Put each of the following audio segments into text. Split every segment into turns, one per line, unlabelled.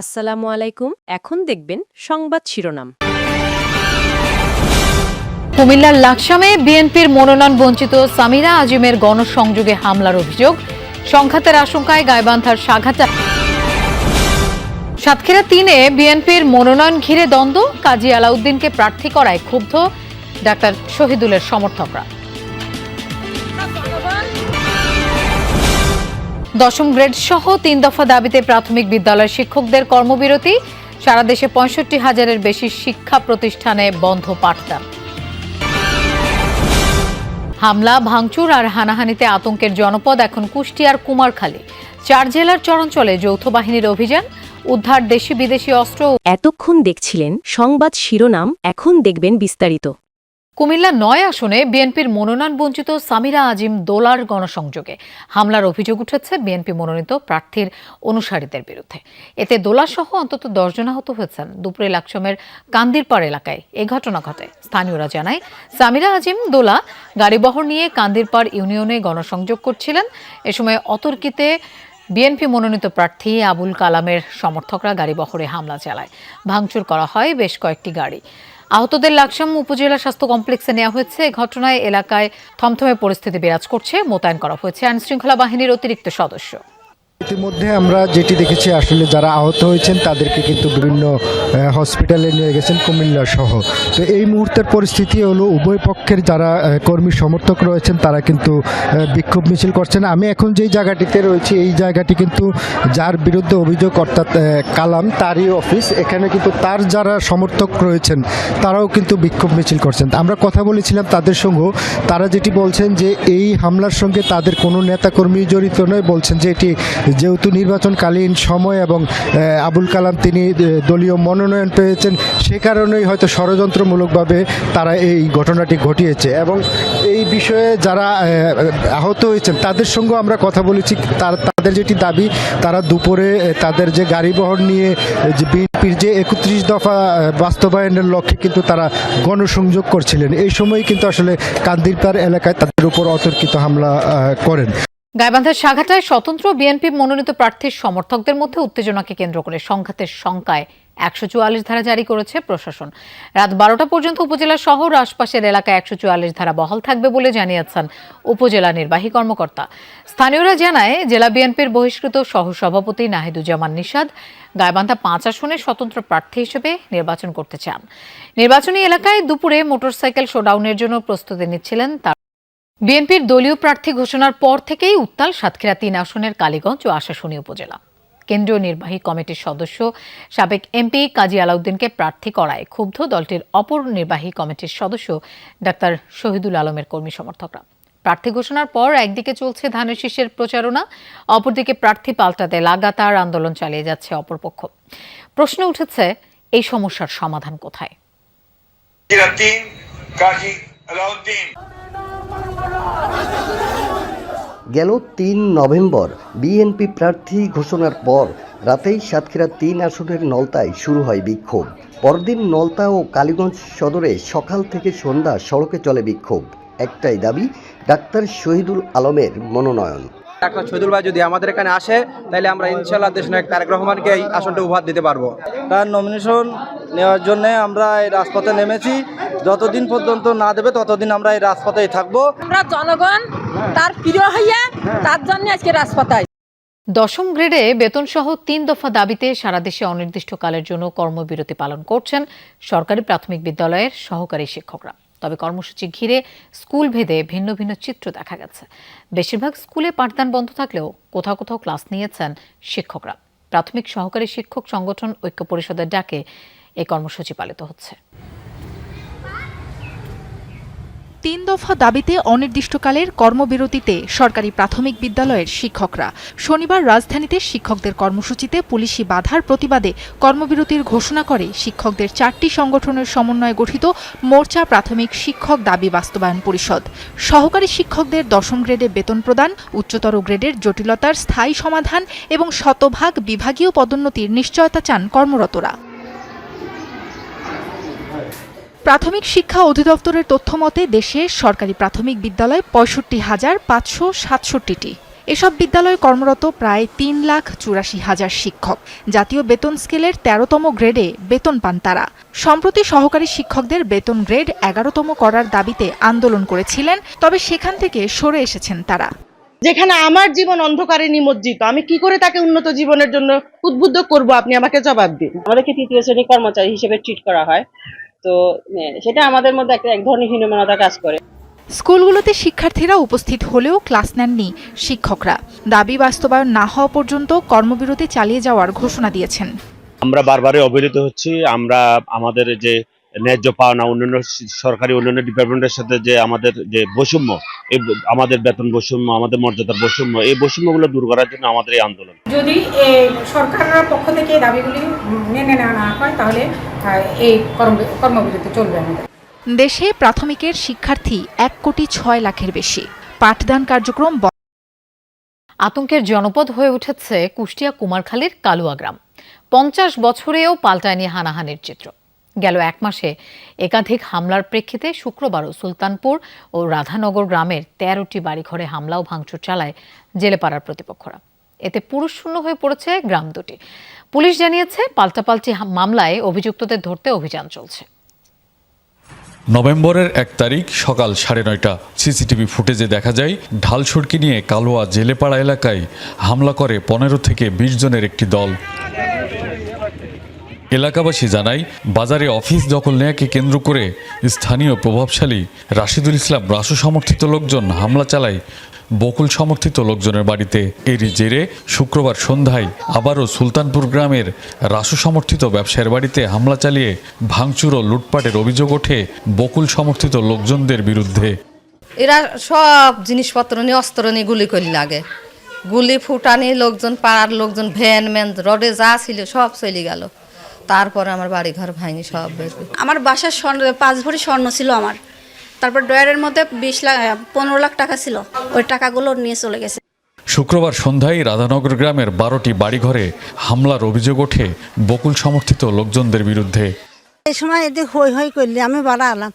আসসালামু আলাইকুম। এখন দেখবেন সংবাদ শিরোনাম।
কুমিল্লার লাকসামে বিএনপির মনোনয়ন বঞ্চিত সামিরা আজিমের গণসংযোগে হামলার অভিযোগ। সংঘাতের আশঙ্কায় গাইবান্ধার সাঘাটা সাতক্ষীরা তিনে বিএনপির মনোনয়ন ঘিরে দ্বন্দ্ব। কাজী আলাউদ্দিনকে প্রার্থী করায় ক্ষুব্ধ ডাক্তার শহীদুলের সমর্থকরা। দশম গ্রেড সহ তিন দফা দাবিতে প্রাথমিক বিদ্যালয়ের শিক্ষকদের কর্মবিরতি। সারা দেশে পঁয়ষট্টি হাজারের বেশি শিক্ষা প্রতিষ্ঠানে বন্ধ পাঠদান হামলা, ভাঙচুর আর হানাহানিতে আতঙ্কের জনপদ এখন কুষ্টিয়ার কুমারখালী। চার জেলার চরাঞ্চলে যৌথ বাহিনীর অভিযান, উদ্ধার দেশি বিদেশি অস্ত্র
এতক্ষণ দেখছিলেন সংবাদ শিরোনাম, এখন দেখবেন বিস্তারিত।
কুমিল্লা নয় আসনে বিএনপির মনোনয়ন বঞ্চিত সামিরা আজিম দোলার গণসংযোগে। হামলার অভিযোগ উঠেছে বিএনপি মনোনীত প্রার্থীর অনুসারীদের বিরুদ্ধে। এতে দোলা সহ অন্তত দশজন আহত হয়েছেন। দুপুরে লাকসমের কান্দিরপাড় এলাকায় এ ঘটনা ঘটে। স্থানীয়রা জানায়, সামিরা আজিম দোলা গাড়িবহর নিয়ে কান্দিরপাড় ইউনিয়নে গণসংযোগ করছিলেন। এ সময় অতর্কিতে বিএনপি মনোনীত প্রার্থী আবুল কালামের সমর্থকরা গাড়িবহরে হামলা চালায়। ভাঙচুর করা হয় বেশ কয়েকটি গাড়ি। আহতদের লাকসাম উপজেলা স্বাস্থ্য কমপ্লেক্সে নেওয়া হয়েছে। ঘটনায় এলাকায় থমথমে পরিস্থিতি বিরাজ করছে, মোতায়েন করা হয়েছে। আইনশৃঙ্খলা বাহিনীর অতিরিক্ত সদস্য।
ইতিমধ্যে আমরা যেটি দেখেছি, আসলে যারা আহত হয়েছেন, তাদেরকে কিন্তু বিভিন্ন হসপিটালে নিয়ে গেছেন, কুমিল্লা সহ। তো এই মুহূর্তের পরিস্থিতি হলো, উভয় পক্ষের যারা কর্মী সমর্থক রয়েছেন, তারা কিন্তু বিক্ষোভ মিছিল করছেন। আমি এখন যেই জায়গাটিতে রয়েছি, এই জায়গাটি কিন্তু যার বিরুদ্ধে অভিযোগ, অর্থাৎ কালাম, তারই অফিস এখানে কিন্তু তার যারা সমর্থক রয়েছেন, তারাও কিন্তু বিক্ষোভ মিছিল করছেন। আমরা কথা বলেছিলাম তাদের সঙ্গেও তারা যেটি বলছেন যে, এই হামলার সঙ্গে তাদের কোনো নেতাকর্মী জড়িত নয়। বলছেন যে, এটি যেহেতু নির্বাচনকালীন সময় এবং আবুল কালাম তিনি দলীয় মনোনয়ন পেয়েছেন, সে কারণেই হয়তো ষড়যন্ত্রমূলকভাবে তারা এই ঘটনাটি ঘটিয়েছে। এবং এই বিষয়ে যারা আহত হয়েছেন, তাদের সঙ্গেও আমরা কথা বলেছি। তার, তাদের যেটি দাবি, তারা দুপুরে তাদের যে গাড়িবহর নিয়ে যে বিএনপির যে একত্রিশ দফা বাস্তবায়নের লক্ষ্যে কিন্তু তারা গণসংযোগ করছিলেন। এই সময় কিন্তু আসলে কান্দিরপাড় এলাকায় তাদের উপর অতর্কিত হামলা করেন।
গাইবান্ধার সাঘাটায় স্বতন্ত্র বিএনপি মনোনীত প্রার্থীর সমর্থকদের মধ্যে উত্তেজনাকে কেন্দ্র করে সংঘাতের শঙ্কায় একশো চুয়াল্লিশ ধারা জারি করেছে প্রশাসন। রাত বারোটা পর্যন্ত উপজেলা শহর আশপাশের এলাকায় একশো চুয়াল্লিশ ধারা বহাল থাকবে বলে জানিয়েছেন উপজেলা নির্বাহী কর্মকর্তা। স্থানীয়রা জানায়, জেলা বিএনপির বহিষ্কৃত সহসভাপতি নাহিদুজ্জামান নিষাদ গাইবান্ধা পাঁচ আসনে স্বতন্ত্র প্রার্থী হিসেবে নির্বাচন করতে চান। নির্বাচনী এলাকায় দুপুরে মোটরসাইকেল শোডাউনের জন্য প্রস্তুতি নিচ্ছিলেন তার বিএনপির দলীয় প্রার্থী ঘোষণার পর থেকেই উত্তাল সাতক্ষীরা তিন আসনের কালীগঞ্জ ও আশাশুনি উপজেলা। কেন্দ্রীয় নির্বাহী কমিটির সদস্য সাবেক এমপি কাজী আলাউদ্দিনকে প্রার্থী করায় ক্ষুব্ধ দলটির অপর নির্বাহী কমিটির সদস্য ডাক্তার শহীদুল আলমের কর্মী সমর্থকরা। প্রার্থী ঘোষণার পর একদিকে চলছে ধানের শীষের প্রচারণা, অপরদিকে প্রার্থী পাল্টাতে লাগাতার আন্দোলন চালিয়ে যাচ্ছে অপরপক্ষ। প্রশ্ন উঠেছে, এই সমস্যার সমাধান কোথায়?
কাজী আলাউদ্দিন।
গেল তিন নভেম্বর। বিএনপি প্রার্থী ঘোষণার পর রাতেই সাতক্ষীরা তিন আসনের নলতায় শুরু হয় বিক্ষোভ। পরদিন নলতা ও কালীগঞ্জ সদরে সকাল থেকে সন্ধ্যা সড়কে চলে বিক্ষোভ। একটাই দাবি ডাক্তার শহীদুল আলমের মনোনয়ন।
ডাক্তার শহীদুল ভাই যদি আমাদের এখানে আসে তাহলে আমরা ইনশাল্লাহ দেশ নায়ক তারেক রহমানকে এই আসনটা উপহার দিতে পারব।
তার নমিনেশন নেওয়ার জন্য আমরা এই রাজপথে নেমেছি। যতদিন পর্যন্ত না দেবে ততদিন আমরা এই রাজপথেই থাকব।
আমরা জনগণ তার প্রিয় হইয়া তার জন্য আজকে রাজপথায়
দশম গ্রেডে বেতনসহ তিন দফা দাবিতে সারা দেশে অনির্দিষ্টকালের জন্য কর্মবিরতি পালন করছেন সরকারি প্রাথমিক বিদ্যালয়ের সহকারী শিক্ষকরা। তবে কর্মসূচি ঘিরে স্কুল ভেদে ভিন্ন ভিন্ন চিত্র দেখা গেছে। বেশিরভাগ স্কুলে পাঠদান বন্ধ থাকলেও কোথাও কোথাও ক্লাস নিয়েছেন শিক্ষকরা। প্রাথমিক সহকারী শিক্ষক সংগঠন ঐক্য পরিষদের ডাকে এই কর্মসূচি পালিত হচ্ছে।
তিন দফা দাবিতে অনির্দিষ্টকালের কর্মবিরতিতে সরকারি প্রাথমিক বিদ্যালয়ের শিক্ষকরা। শনিবার রাজধানীতে শিক্ষকদের কর্মসূচিতে পুলিশি বাধার প্রতিবাদে কর্মবিরতির ঘোষণা করে শিক্ষকদের চারটি সংগঠনের সমন্বয়ে গঠিত মোর্চা প্রাথমিক শিক্ষক দাবি বাস্তবায়ন পরিষদ। সহকারী শিক্ষকদের দশম গ্রেডে বেতন প্রদান, উচ্চতর গ্রেডের জটিলতার স্থায়ী সমাধান এবং শতভাগ বিভাগীয় পদোন্নতির নিশ্চয়তা চান কর্মরতরা। প্রাথমিক শিক্ষা অধিদপ্তরের তথ্য মতে দেশে সরকারি প্রাথমিক বিদ্যালয় পঁয়ষট্টি হাজার পাঁচশো সাতষট্টিটি। এসব বিদ্যালয়ে কর্মরত প্রায় তিন লাখ চুরাশি হাজার শিক্ষক। জাতীয় বেতন স্কেলের তেরোতম গ্রেডে বেতন পান তারা। সম্প্রতি সহকারী শিক্ষকদের বেতন গ্রেড এগারোতম করার দাবিতে আন্দোলন করেছিলেন তবে সেখান থেকে সরে এসেছেন তারা।
যেখানে আমার জীবন অন্ধকারে নিমজ্জিত আমি কি করে তাকে উন্নত জীবনের জন্য উদ্বুদ্ধ করব আপনি আমাকে জবাব দিন। আমাদেরকে তৃতীয় শ্রেণি কর্মচারী হিসেবে ট্রিট করা হয়। তো সেটা আমাদের মধ্যে একটা এক ধরনের হীনমনতা কাজ করে।
স্কুলগুলোতে শিক্ষার্থীরা উপস্থিত হলেও ক্লাস নেননি শিক্ষকরা। দাবি বাস্তবায়ন না হওয়া পর্যন্ত কর্মবিরতি চালিয়ে যাওয়ার ঘোষণা দিয়েছেন।
আমরা বারবারই অবহেলিত হচ্ছি। আমরা আমাদের যে ন্যায্য পাওনা অন্যান্য সরকারি অন্যান্য ডিপার্টমেন্টের সাথে যে আমাদের যে বৈষম্য এই আমাদের বেতন বৈষম্য আমাদের মর্যাদার বৈষম্য এই বৈষম্যগুলো দূর করার জন্য আমাদের এই আন্দোলন।
যদি সরকারের পক্ষ থেকে দাবিগুলি মেনে নেওয়া না হয় তাহলে এই কর্মবিরতি চলবে আমাদের।
দেশে প্রাথমিকের শিক্ষার্থী এক কোটি ছয় লাখের বেশি। পাঠদান কার্যক্রম
আতঙ্কের জনপদ হয়ে উঠেছে কুষ্টিয়া কুমারখালীর কালুয়া গ্রাম। পঞ্চাশ বছরেও পাল্টায়নি হানাহানির চিত্র। গেল এক মাসে একাধিক হামলার প্রেক্ষিতে শুক্রবারও সুলতানপুর ও রাধানগর গ্রামের তেরোটি বাড়িঘরে হামলা ও ভাঙচুর চালায় জেলেপাড়ার প্রতিপক্ষরা। এতে পুরুষ শূন্য হয়ে পড়েছে গ্রাম দুটি। পুলিশ জানিয়েছে, পাল্টাপাল্টি মামলায় অভিযুক্তদের ধরতে অভিযান চলছে।
নভেম্বরের এক তারিখ সকাল সাড়ে নয়টা সিসিটিভি ফুটেজে দেখা যায়, ঢাল সড়কি নিয়ে কালোয়া জেলেপাড়া এলাকায় হামলা করে পনেরো থেকে বিশ জনের একটি দল। এলাকাবাসী জানায়, বাজারে অফিস দখল নেয়াকে কেন্দ্র করে স্থানীয় প্রভাবশালী রাশিদুল ইসলাম রাসু সমর্থিত লোকজন হামলা চালায় বকুল সমর্থিত লোকজনের বাড়িতে। এরই জেরে শুক্রবার সন্ধ্যায় আবারও সুলতানপুর গ্রামের রাসু সমর্থিত ব্যবসায়ীর বাড়িতে হামলা চালিয়ে ভাঙচুর ও লুটপাটের অভিযোগ ওঠে বকুল সমর্থিত লোকজনদের বিরুদ্ধে।
এরা সব জিনিসপত্র নিয়ে অস্ত্র নিয়ে গুলি করলি লাগে। গুলি ফুটানি লোকজন পাড়ার লোকজন ভ্যান ম্যান রডে যা ছিল সব চলে গেল। তারপরে আমার বাড়ি ঘর ভাঙি সব
আমার বাসার স্বর্ণ পাঁচ ভরি স্বর্ণ ছিল আমার। তারপর ড্রয়ারের মধ্যে বিশ লাখ পনেরো লাখ টাকা ছিল। ওই টাকাগুলো নিয়ে চলে গেছে।
শুক্রবার সন্ধ্যায় রাধানগর গ্রামের বারোটি বাড়িঘরে হামলার অভিযোগ ওঠে বকুল সমর্থিত লোকজনদের বিরুদ্ধে।
এই সময় এদিকে হই হই করলি আমি বাড়া আলাম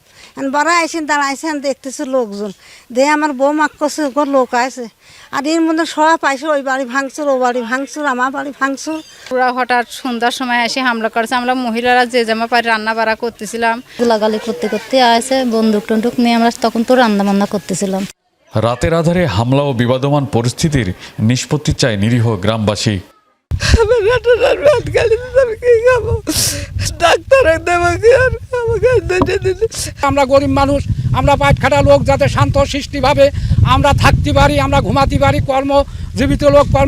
বাড়া আইসেন দাঁড়াইছেন দেখতেছে লোকজন। দিয়ে আমার বউ মাক করছে ওর লোক আছে আর এর মধ্যে সব পাইছে ওই বাড়ি ভাঙচুর ও বাড়ি ভাঙচুর আমার বাড়ি ভাঙচুর।
ওরা হঠাৎ সন্ধ্যার সময় এসে হামলা করেছে। আমরা মহিলারা যে জামা পাই রান্না বাড়া করতেছিলাম।
গোলাগালি করতে করতে আসে বন্দুক টন্দুক নিয়ে আমরা তখন তো রান্না বান্না করতেছিলাম।
রাতের আধারে হামলা ও বিবাদমান পরিস্থিতির নিষ্পত্তি চায় নিরীহ গ্রামবাসী।
আমরা গরিব মানুষ, আমরা পাটখাটা লোক যাতে শান্ত সৃষ্টিভাবে আমরা থাকতে পারি, আমরা ঘুমাতে পারি কর্ম জীবিত লোক কর্ম